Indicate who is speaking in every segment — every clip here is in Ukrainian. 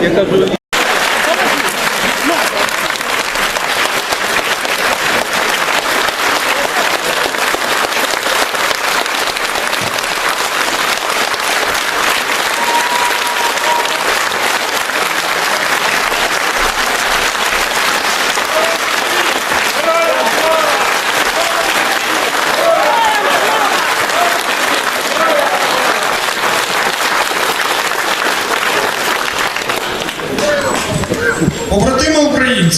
Speaker 1: ఎక్కడ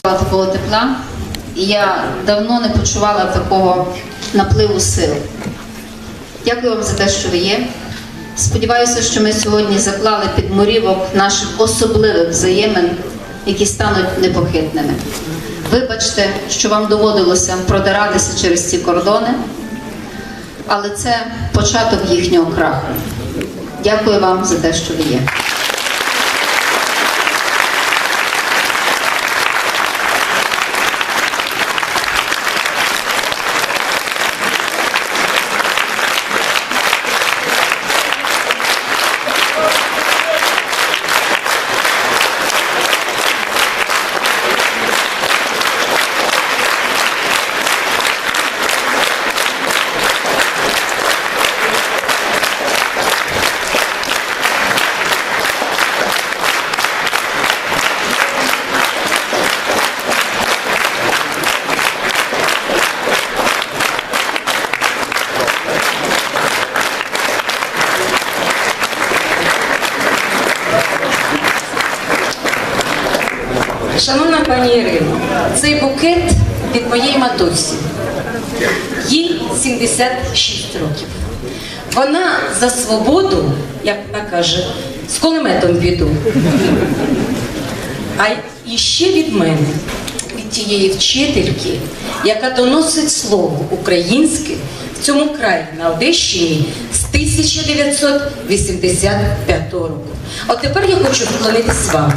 Speaker 2: такого тепла, і я давно не почувала такого напливу сил. Дякую вам за те, що ви є. Сподіваюся, що ми сьогодні заклали підмурівок наших особливих взаємин, які стануть непохитними. Вибачте, що вам доводилося продиратися через ці кордони, але це початок їхнього краху. Дякую вам за те, що ви є.
Speaker 3: Шановна пані Ірино, цей букет від моєї матусі. Їй 76 років. Вона за свободу, як вона каже, з кулеметом піду. А іще від мене, від тієї вчительки, яка доносить слово українське в цьому краї на Одещині з 1985 року. От тепер я хочу вклонитись вам.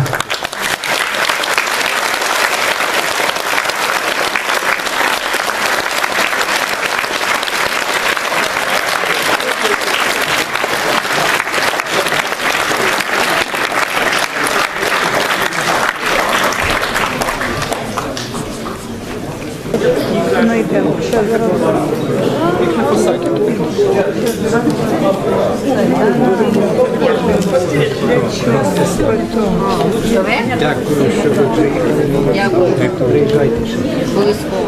Speaker 4: Дякую, що ви приїхали.
Speaker 2: Дякую.
Speaker 4: Приїжджайте ще.
Speaker 2: Обов'язково.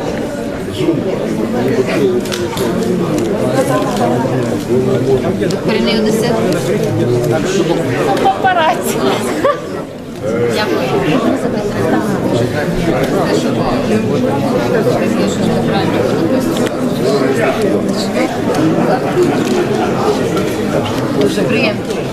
Speaker 2: Корінний одесит. Папараці. Дякую. Те, що я щось неправильно написала. Дуже приємно.